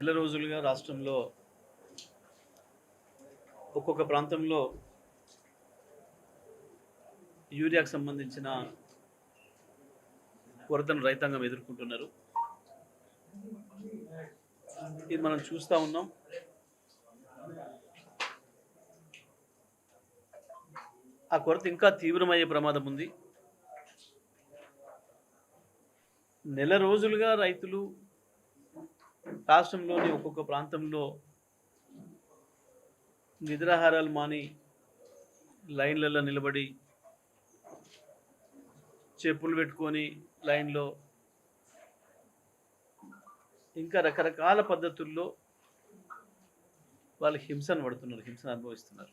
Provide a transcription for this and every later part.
నెల రోజులుగా రాష్ట్రంలో ఒక్కొక్క ప్రాంతంలో యూరియాకు సంబంధించిన కొరతను రైతాంగం ఎదుర్కొంటున్నారు. ఇది మనం చూస్తూ ఉన్నాం. ఆ కొరత ఇంకా తీవ్రమయ్యే ప్రమాదం ఉంది. నెల రోజులుగా రైతులు రాష్ట్రంలోని ఒక్కొక్క ప్రాంతంలో నిద్రాహారాలు మాని లైన్లలో నిలబడి చెప్పులు పెట్టుకొని లైన్లో ఇంకా రకరకాల పద్ధతుల్లో వాళ్ళు హింసను పడుతున్నారు హింసను అనుభవిస్తున్నారు.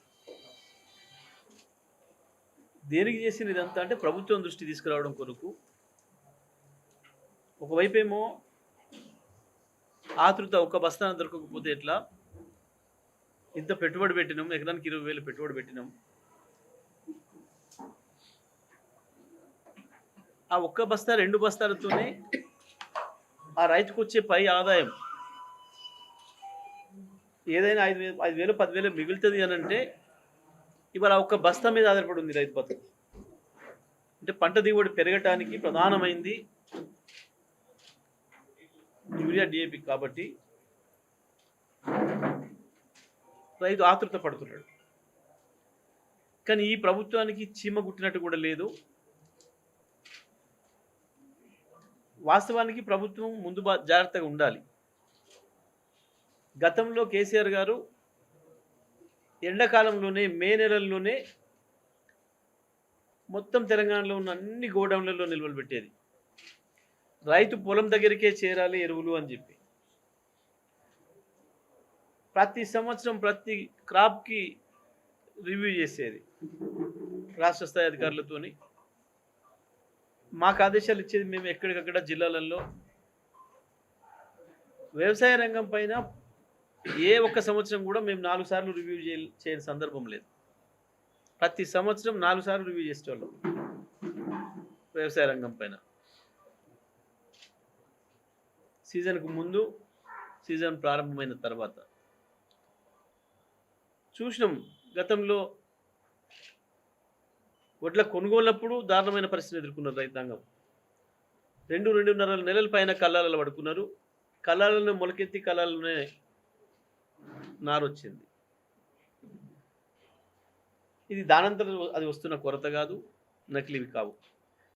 దేనికి చేసిన ఇదంతా అంటే ప్రభుత్వం దృష్టి తీసుకురావడం కొరకు. ఒకవైపేమో ఆతృత ఒక బస్తాన దొరకకపోతే ఎట్లా? ఇంత పెట్టుబడి పెట్టినాం ఎకరానికి ఇరవై వేలు పెట్టుబడి పెట్టినాం. ఆ ఒక్క బస్తా రెండు బస్తాలతోనే ఆ రైతుకు వచ్చే పై ఆదాయం ఏదైనా ఐదు వేలు ఐదు వేలు పదివేలు మిగులుతుంది అని అంటే ఇవాళ ఒక్క బస్తా మీద ఆధారపడి ఉంది రైతు బతుకు అంటే పంట దిగుబడి పెరగటానికి ప్రధానమైంది యూరియా డిఏపి కాబట్టి రైతు ఆతృత పడుతున్నాడు. కానీ ఈ ప్రభుత్వానికి చీమ గుట్టినట్టు కూడా లేదు. వాస్తవానికి ప్రభుత్వం ముందు జాగ్రత్తగా ఉండాలి. గతంలో కేసీఆర్ గారు ఎండాకాలంలోనే మే నెలల్లోనే మొత్తం తెలంగాణలో ఉన్న అన్ని గోడౌన్లలో నిల్వలు పెట్టేది. రైతు పొలం దగ్గరికే చేరాలి ఎరువులు అని చెప్పి. ప్రతి సంవత్సరం ప్రతి క్రాప్కి రివ్యూ చేసేది రాష్ట్ర స్థాయి అధికారులతోని. మాకు ఆదేశాలు ఇచ్చేది మేము ఎక్కడికక్కడ జిల్లాలలో వ్యవసాయ రంగం పైన ఏ ఒక్క సంవత్సరం కూడా మేము నాలుగు సార్లు రివ్యూ చేయ చేయని సందర్భం లేదు. ప్రతి సంవత్సరం నాలుగు సార్లు రివ్యూ చేసేవాళ్ళం వ్యవసాయ రంగం పైన. సీజన్కు ముందు సీజన్ ప్రారంభమైన తర్వాత. చూసినాం గతంలో వడ్ల కొనుగోలప్పుడు దారుణమైన పరిస్థితిని ఎదుర్కొన్నారు రైతాంగం. రెండు రెండున్నర నెలల పైన కళ్ళాలలో పడుకున్నారు. కళ్ళాలను మొలకెత్తి కళ్ళాలనే నారొచ్చింది. ఇది దానంతరం అది వస్తున్న కొరత కాదు నకిలీవి కావు.